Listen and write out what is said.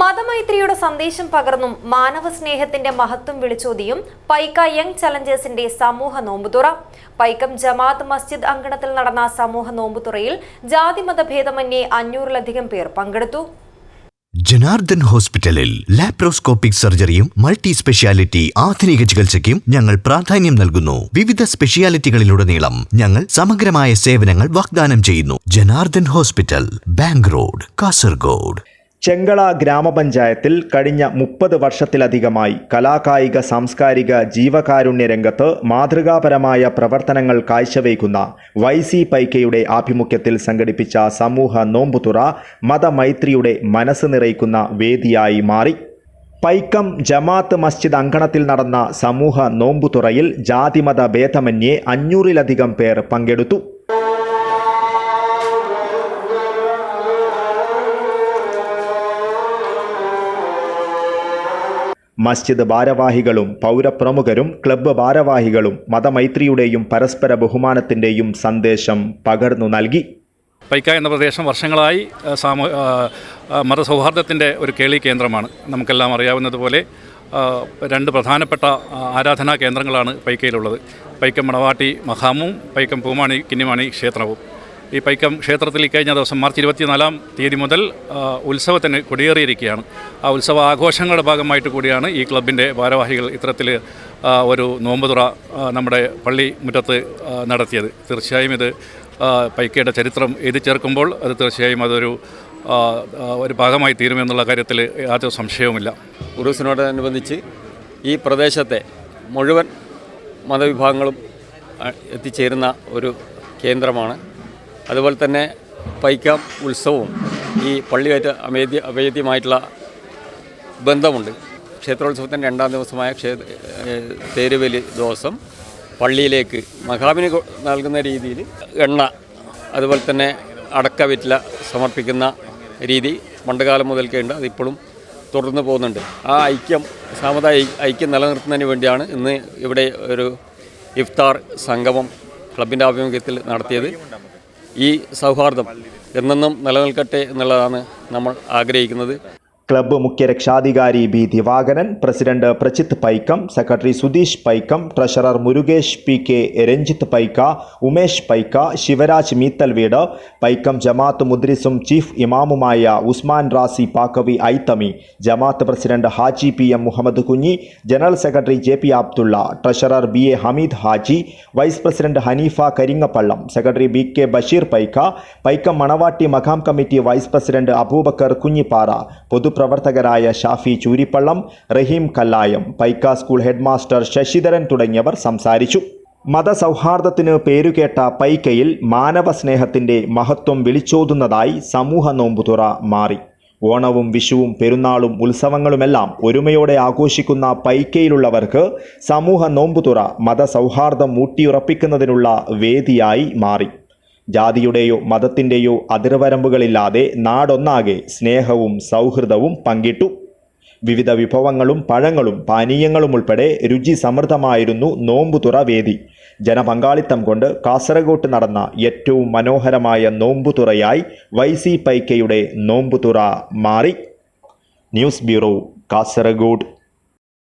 മതമൈത്രിയുടെ സന്ദേശം പകർന്നും മാനവ സ്നേഹത്തിന്റെ മഹത്വം വിളിച്ചോതിയും പൈക്ക യങ് ചലഞ്ചേഴ്സിന്റെ സമൂഹ നോമ്പുതുറ. പൈക്കം ജമാഅത്ത് മസ്ജിദ് അങ്കണത്തിൽ നടന്ന സമൂഹ നോമ്പുതുറയിൽ ജാതിമത ഭേദമന്യേ അഞ്ഞൂറിലധികം പേർ പങ്കെടുത്തു. ജനാർദ്ദൻ ഹോസ്പിറ്റലിൽ ലാപ്രോസ്കോപ്പിക് സർജറിയും മൾട്ടി സ്പെഷ്യാലിറ്റി ആധുനിക ചികിത്സയ്ക്കും ഞങ്ങൾ പ്രാധാന്യം നൽകുന്നു. വിവിധ സ്പെഷ്യാലിറ്റികളിലുടനീളം ഞങ്ങൾ സമഗ്രമായ സേവനങ്ങൾ വാഗ്ദാനം ചെയ്യുന്നു. Janardhan hospital bank road Kasaragod. Chengala ഗ്രാമപഞ്ചായത്തിൽ കഴിഞ്ഞ മുപ്പത് വർഷത്തിലധികമായി കലാകായിക സാംസ്കാരിക ജീവകാരുണ്യ രംഗത്ത് മാതൃകാപരമായ പ്രവർത്തനങ്ങൾ കാഴ്ചവെക്കുന്ന വൈ സി പൈക്കയുടെ ആഭിമുഖ്യത്തിൽ സംഘടിപ്പിച്ച സമൂഹ നോമ്പുതുറ മതമൈത്രിയുടെ മനസ്സ് നിറയ്ക്കുന്ന വേദിയായി മാറി. പൈക്കം ജമാത്ത് മസ്ജിദ് അങ്കണത്തിൽ നടന്ന സമൂഹ നോമ്പുതുറയിൽ ജാതിമത ഭേദമന്യേ അഞ്ഞൂറിലധികം പേർ പങ്കെടുത്തു. മസ്ജിദ് ഭാരവാഹികളും പൗരപ്രമുഖരും ക്ലബ്ബ് ഭാരവാഹികളും മതമൈത്രിയുടെയും പരസ്പര ബഹുമാനത്തിന്റെയും സന്ദേശം പകർന്നു നൽകി. പൈക്ക എന്ന പ്രദേശം വർഷങ്ങളായി സാമൂ മതസൗഹാർദ്ദത്തിന്റെ ഒരു കേളി കേന്ദ്രമാണ്. നമുക്കെല്ലാം അറിയാവുന്നതുപോലെ രണ്ട് പ്രധാനപ്പെട്ട ആരാധനാ കേന്ദ്രങ്ങളാണ് പൈക്കയിലുള്ളത്. പൈക്കം മണവാട്ടി മഹാമും പൈക്കം പൂമാണി കിന്നിമാണി ക്ഷേത്രവും. ഈ പൈക്കം ക്ഷേത്രത്തിൽ കഴിഞ്ഞ ദിവസം മാർച്ച് ഇരുപത്തിനാലാം തീയതി മുതൽ ഉത്സവത്തിന് കൊടിയേറിയിരിക്കുകയാണ്. ആ ഉത്സവ ആഘോഷങ്ങളുടെ ഭാഗമായിട്ട് കൂടിയാണ് ഈ ക്ലബിന്റെ ഭാരവാഹികൾ ഇത്തരത്തിൽ ഒരു നോമ്പുതുറ നമ്മുടെ പള്ളി മുറ്റത്ത് നടത്തിയത്. തീർച്ചയായും ഇത് പൈക്കയുടെ ചരിത്രം എഴുതി ചേർക്കുമ്പോൾ അത് തീർച്ചയായും അതൊരു ഒരു ഭാഗമായി തീരുമെന്നുള്ള കാര്യത്തിൽ യാതൊരു സംശയവുമില്ല. ഉറൂസിനോടനുബന്ധിച്ച് ഈ പ്രദേശത്തെ മുഴുവൻ മതവിഭാഗങ്ങളും എത്തിച്ചേരുന്ന ഒരു കേന്ദ്രമാണ് അതുപോലെ തന്നെ പൈക്കാം ഉത്സവവും ഈ പള്ളിയായിട്ട് അമേദ്യ അവേദ്യമായിട്ടുള്ള ബന്ധമുണ്ട്. ക്ഷേത്രോത്സവത്തിന്റെ രണ്ടാം ദിവസമായ ക്ഷേത്ര തേരുവലി ദിവസം പള്ളിയിലേക്ക് മഹാബിന് നൽകുന്ന രീതിയിൽ എണ്ണ അതുപോലെ തന്നെ അടക്ക വിറ്റില സമർപ്പിക്കുന്ന രീതി പണ്ടുകാലം മുതൽക്കേ ഉണ്ട്. അതിപ്പോഴും തുടർന്ന് പോകുന്നുണ്ട്. ആ ഐക്യം സാമുദായ ഐക്യം നിലനിർത്തുന്നതിന് വേണ്ടിയാണ് ഇന്ന് ഇവിടെ ഒരു ഇഫ്താർ സംഗമം ക്ലബിന്റെ ആഭിമുഖ്യത്തിൽ നടത്തിയത്. ഈ സൗഹാർദ്ദം എന്നെന്നും നിലനിൽക്കട്ടെ എന്നുള്ളതാണ് നമ്മൾ ആഗ്രഹിക്കുന്നത്. ക്ലബ്ബ് മുഖ്യ രക്ഷാധികാരി B Divakaran president Prachith Paikkam secretary Sudheesh Paikkam treasurer Murukesh P K Ranjith Paika Umesh Paika Shivaraj Meethal വീട് പൈക്കം ജമാത്ത് മുദ്രിസും chief ഇമാമുമായ Usman Razi Pakkavi Aithami Jamath president Haji P M Muhammad Kunhi general secretary J P Abdulla treasurer B A Hameed Haji vice president Hanifa Karingappallam secretary B K Basheer Paika Paikkam Manavatti Makham committee vice president Aboobacker Kunhippara പൊതുപ്രവർത്തകരായ Shafi Chooripallam Rahim Kallayam Paika school headmaster Sasidharan തുടങ്ങിയവർ സംസാരിച്ചു. മതസൗഹാർദ്ദത്തിന് പേരുകേട്ട പൈക്കയിൽ മാനവ സ്നേഹത്തിന്റെ മഹത്വം വിളിച്ചോതുന്നതായി സമൂഹ നോമ്പുതുറ മാറി. ഓണവും വിഷുവും പെരുന്നാളും ഉത്സവങ്ങളുമെല്ലാം ഒരുമയോടെ ആഘോഷിക്കുന്ന പൈക്കയിലുള്ളവർക്ക് സമൂഹ നോമ്പുതുറ മതസൗഹാർദ്ദം ഊട്ടിയുറപ്പിക്കുന്നതിനുള്ള വേദിയായി മാറി. ജാതിയുടെയോ മതത്തിന്റെയോ അതിർവരമ്പുകളില്ലാതെ നാടൊന്നാകെ സ്നേഹവും സൗഹൃദവും പങ്കിട്ടു. വിവിധ വിഭവങ്ങളും പഴങ്ങളും പാനീയങ്ങളും ഉൾപ്പെടെ രുചി സമൃദ്ധമായിരുന്നു നോമ്പുതുറ വേദി. ജനപങ്കാളിത്തം കൊണ്ട് കാസർഗോട്ട് നടന്ന ഏറ്റവും മനോഹരമായ നോമ്പുതുറയായി വൈ സി പൈക്കയുടെ നോമ്പുതുറ മാറി. News bureau Kasaragod.